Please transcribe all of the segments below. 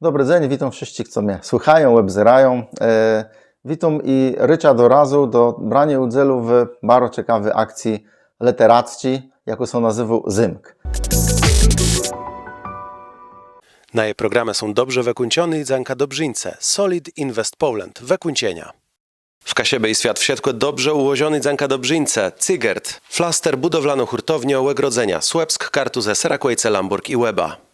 Dobry dzień, witam wszystkich, co mnie słuchają, webzerają. E, witam i rycza do razu do brania udziału w bardzo ciekawej akcji literackiej, jaką są nazywał ZYMK. Na jej programy są dobrze wykończone i zanka dobrzyńce. Solid Invest Poland, wykończenia. W Kasiebie i Świat wsiadł dobrze ułożony zanka dobrzyńce. Cygert, flaster budowlano-hurtownia Łegrodzenia, Słupsk, Kartuzę, Serakojce, Lamburg i Łeba.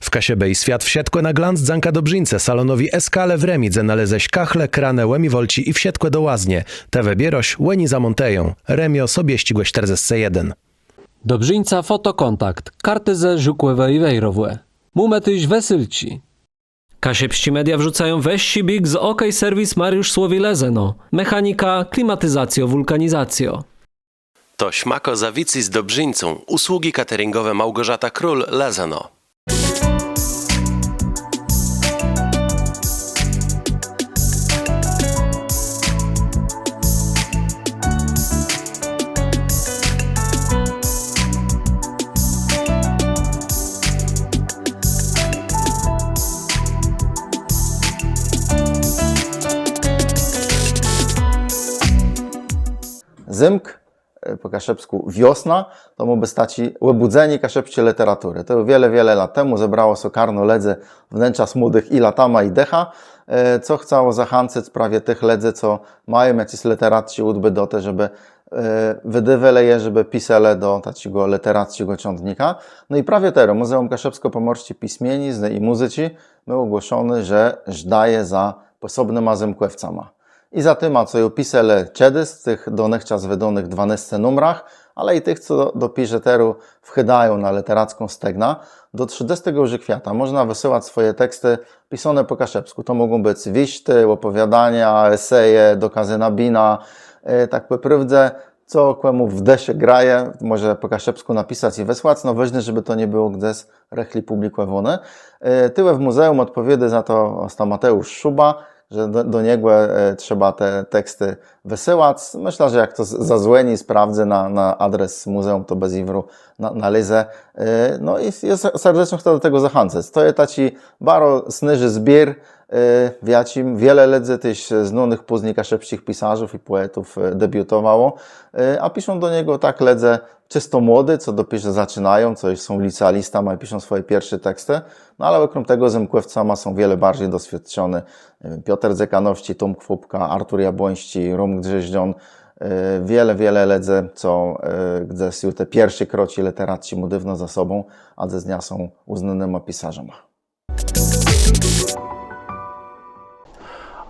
W Kasiebie i Świat wsiadł na glans zanka dobrzyńce, salonowi Eskale w Remidze naleześ kachle, kranę, łemi wolci i wsiadł do łaznie. Te wybieroś, łeni zamonteją. Remio sobie ścigłe 41. Dobrzyńca fotokontakt, karty ze żukłewe i wejrowłe. Mumetyś wesylci. Kasiepści media wrzucają weź big z OK Serwis Mariusz Słowilezeno. Mechanika, klimatyzacjo, wulkanizacjo. To Śmako Zawici z Dobrzyńcą, usługi cateringowe Małgorzata Król, Lezeno. Po kaszepsku wiosna, to mógłby stać i łybudzenie kaszepcie literatury. To wiele, wiele lat temu zebrało sokarno ledze wnętrza smudych i latama i decha, e, co chciało zachęcać prawie tych ledze, co mają jakieś literaci udby do te, żeby e, wydywele je, żeby pisele do takiego literackiego ciągnika. No i prawie teraz Muzeum Kaszepsko-Pomorści Pismienizny i Muzyci my ogłoszony, że żdaje za posobnym azymkłewcama. I za tym, a co ją pisele ciedy z tych dotychczas wydanych 12 numrach, ale i tych, co do piżeteru wchydają na literacką stegna, do 30 już kwiata można wysyłać swoje teksty pisane po kaszepsku. To mogą być wiszty, opowiadania, eseje, dokazy nabina, yy, tak po co komu w desie graje, może po kaszepsku napisać i wysłać, no ważne, żeby to nie było gdzieś rechli publikowane. Yy, Tyłe w muzeum odpowiedy za to osta Mateusz Szuba, że do, do niego e, trzeba te teksty wysyłać. Myślę, że jak to zazłeni sprawdzę na, na adres muzeum, to bez iwru na, na lizę. E, No i jest, serdecznie chcę do tego zachęcać. To jest taki bardzo snyży zbiór, e, wiacim, wiele ledzy tych znanych później kaszepskich pisarzów i poetów e, debiutowało, e, a piszą do niego tak ledze czysto młody, co dopiero zaczynają, co już są licealistami i piszą swoje pierwsze teksty, no ale okrom tego zemkłewcami są wiele bardziej doświadczone. Piotr Zekanowski, Tom Kwupka, Artur Jabłoński, Rum Grzeździon, e, wiele, wiele ledze, co e, gdzie są te pierwsze kroki literacji mudywne za sobą, a ze dnia są uznanymi pisarzami.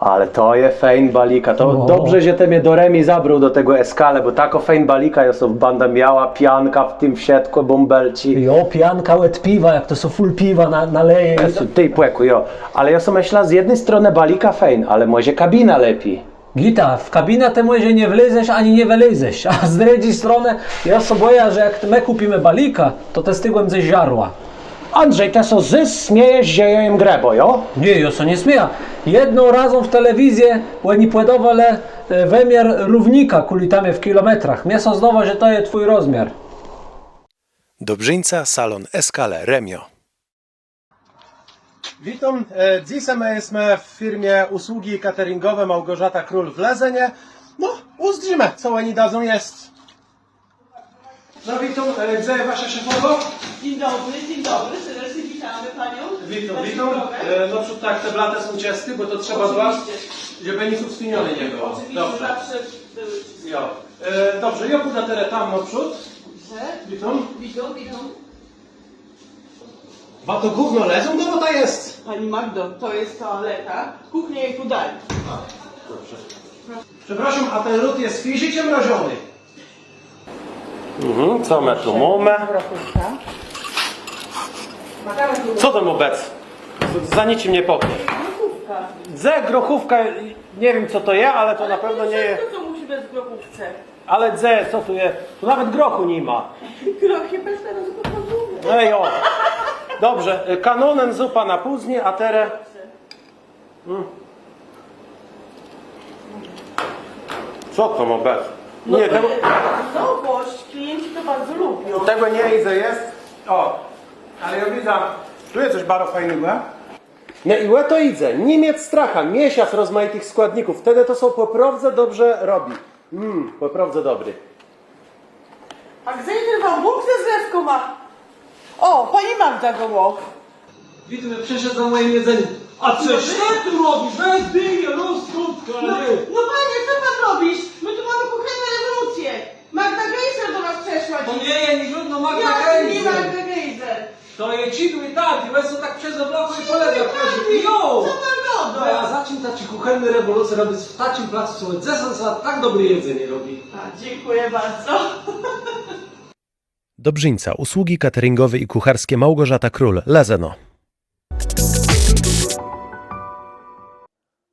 Ale to je fejn balika. To dobrze, że ty mnie do Remi zabrał do tego eskale, bo tako fejn balika jest banda miała, pianka w tym wsiedku, bąbelci. Jo, pijanka, łet piwa, jak to są full piwa na, naleje. Jezu, Ty płeku, jo. Ale ja sobie myślę, z jednej strony balika fejn, ale może kabina lepiej. Gita, w kabinę te może nie wlezesz ani nie wylezesz, a z drugiej strony ja sobie boję, że jak my kupimy balika, to te stygłem ze żarła. Andrzej, te są zys, śmiejesz, że ja im grebo, jo? Nie, jo, co nie śmieja. Jedną razą w telewizję łeni płedowale e, wymiar równika kulitamy w kilometrach. Mnie są znowu, że to jest twój rozmiar. Dobrzyńca, salon Eskale, Remio. Witam. E, Dzisiaj my jesteśmy w firmie usługi cateringowe Małgorzata Król w Lezenie. No, uzdrzymy, co oni dadzą jest. No witam, e, gdzie jest wasza szefowa? Dzień dobry, dzień dobry, serdecznie witamy Panią. Witam, witam. E, No przód tak, te blate są ciasty, bo to trzeba dbać, żeby nic uspinione nie było. Oczywiście Dobrze. zawsze były czyste. Jo. E, Dobrze, ja pójdę teraz tam naprzód. Dobrze. Witam. Witam, witam. Wa to gówno lezą, no bo to jest. Pani Magdo, to jest toaleta. Kuchnia jej tu dali. Przepraszam, a ten lód jest fizycznie mrożony. Mhm, co my tu mamy? Co to obec? Za niczym nie powie. Dze, grochówka, nie wiem co to jest, ale to na pewno nie jest. Wszystko, co musi być w grochówce. Ale dze, co tu jest? Tu nawet grochu nie ma. Grochy bez teraz gotowe. Ej, o. Dobrze, kanonen zupa na później, a teraz... Mm. Co to ma być? Nie, tego, Nowość, klienci to bardzo lubią. Tego nie idę jest. O, ale ja widzę, tu jest coś bardzo fajnego. No i łe to idzie. Niemiec stracha, miesiąc rozmaitych składników. Wtedy to są poprawdze dobrze robi. Mmm, poprawdze dobry. A gdzie wam Bóg ze zlewką ma? O, pani Magda goło. Widzimy, przyszedł za moim jedzeniem. A coś ty tu robisz? Weź dynię, rozkrótka, No, no panie, co pan robisz? My tu mamy kuchenne rewolucję. Magda Gejser do nas przeszła To dziś. nie je, nie żadno Magda Jak nie Gejzer. Magda Gejser? To i tak, i weź tak przez obloku i polega. Jo! Co pan No a godo? za czym ta ci kuchenny rewolucja robi w takim placu, co zesens za tak dobre jedzenie robi? A, dziękuję bardzo. Dobrzyńca, usługi cateringowe i kucharskie Małgorzata Król, Lezeno.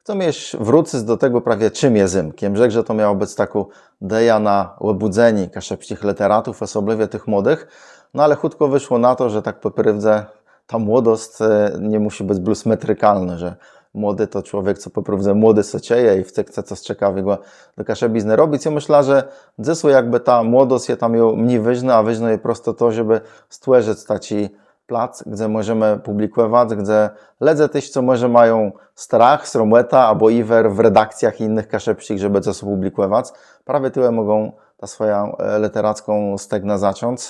Chcę mieć wrócić do tego prawie czym jest zymkiem. Rzekł, że to miało być taką deja na łabudzeni kaszepcich literatów, osobliwie tych młodych. No ale chutko wyszło na to, że tak po prywdze ta młodość e, nie musi być blues metrykalny, że młody to człowiek, co po prywdze młody se cieje i chce coś ciekawego do kasze biznes robić. Ja myślę, że dzysło jakby ta młodość je tam ją mniej wyżna, a wyżno je prosto to, żeby stworzyć taki plac, gdzie możemy publikować, gdzie ledze też, co może mają strach, srometa albo iwer w redakcjach innych kaszepskich, żeby coś publikować. Prawie tyle mogą ta swoją e, literacką stegna zacząć.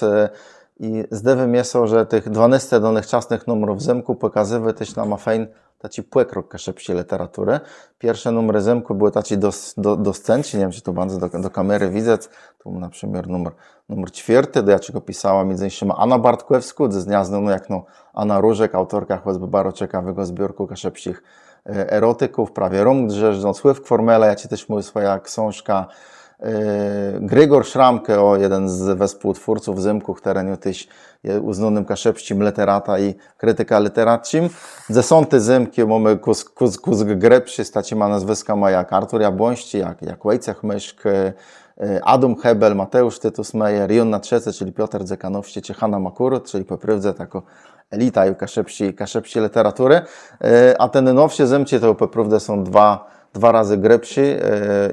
I zdewem jest, że tych 12 dotychczasnych numerów Zymku pokazywy też nam fajn taci płekrok kaszepsi literatury. Pierwsze numery Zymku były taci dos, do, dostępni, nie wiem, czy to bardzo do, do kamery widzę. Tu na przykład numer, numer czwarty, do jakiego pisała między innymi Anna Bartkłewsku, ze dnia znano jak no Anna Różek, autorka choćby bardzo ciekawego zbiorku kaszepsich e, erotyków, prawie rąk drzeżdżą, sływ kwormele, ja ci też mówię swoja książka Grygor Szramkę, o jeden z współtwórców Zymku, który tyś je uznanym kaszepścim literata i krytyka literackim. Zesąty Zymki mamy kus, kus, kus grepszy, staci ma nazwiska ma jak Artur Jabłoński, jak, jak Wojciech Myszk, e, Adam Hebel, Mateusz Tytus Meyer, Jonna Trzece, czyli Piotr Dzekanowski, czy Hanna Makurut, czyli po prywdze tako elita i kaszepsi, kaszepsi literatury. E, A ten nowszy Zymci to po prawdę są dwa dwa razy grepsi e,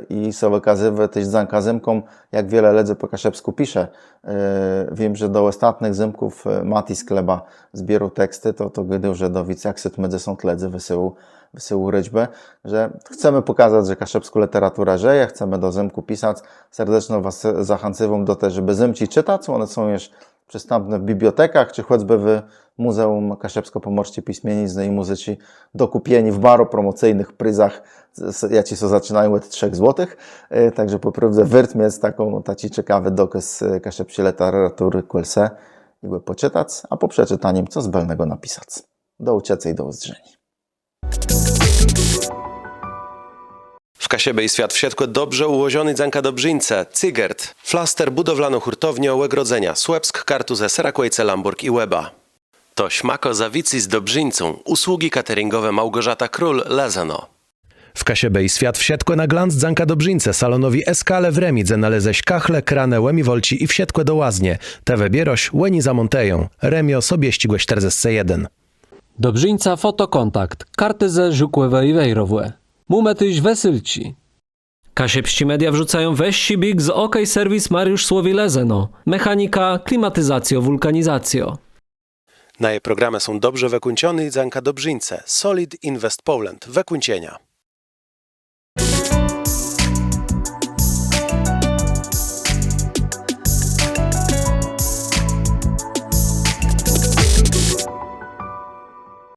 i są wykazywy też za zymką, jak wiele ledzy po kaszepsku pisze. E, Wiem, że do ostatnich zymków e, Mati z Kleba zbierał teksty, to, to gdy że do jak medzy są ledzy wysyłał, wysyłał ryczbę, że chcemy pokazać, że kaszepsku literatura żyje, chcemy do zymku pisać. Serdecznie Was zachęcam do tego, żeby zymci czytać, one są już przystępne w bibliotekach, czy choćby w Muzeum Kaszepsko-Pomorskiej Piśmienizny i Muzyci dokupieni w baro promocyjnych pryzach, jaci są zaczynają od 3 zł. E, Także po prawdzie wyrt jest taką no, taki ciekawy dokaz e, kaszepskiej literatury Kuelse i go poczytać, a po przeczytaniu co zbelnego napisać. Do uciece i do uzdrzeni. W Kasiebie i Świat wsiadł dobrze ułożony dzanka dobrzyńce, Cygert, flaster budowlano-hurtownie Łegrodzenia, Słepsk, Kartuze, Serakłejce, Lamburg i Łeba. To śmako zawici z dobrzyńcą, usługi cateringowe Małgorzata Król, Lezeno. W Kasiebie i Świat wsiadł na glans dzanka dobrzyńce, salonowi Eskale w Remidze naleześ kachle, kranę, łemi wolci i wsiadłe do łaznie. Te wybieroś, łeni za Monteją. Remio sobie ścigłe 41. Dobrzyńca fotokontakt, kartyze żukłewe i wejrowłe. Mumetyś wesylci. Kasiepści media wrzucają weź big z OK Serwis Mariusz Słowi Lezeno. Mechanika, klimatyzacjo, wulkanizacjo. Na jej programy są dobrze wykuncione i dzanka dobrzyńce, Solid Invest Poland, wykuncienia.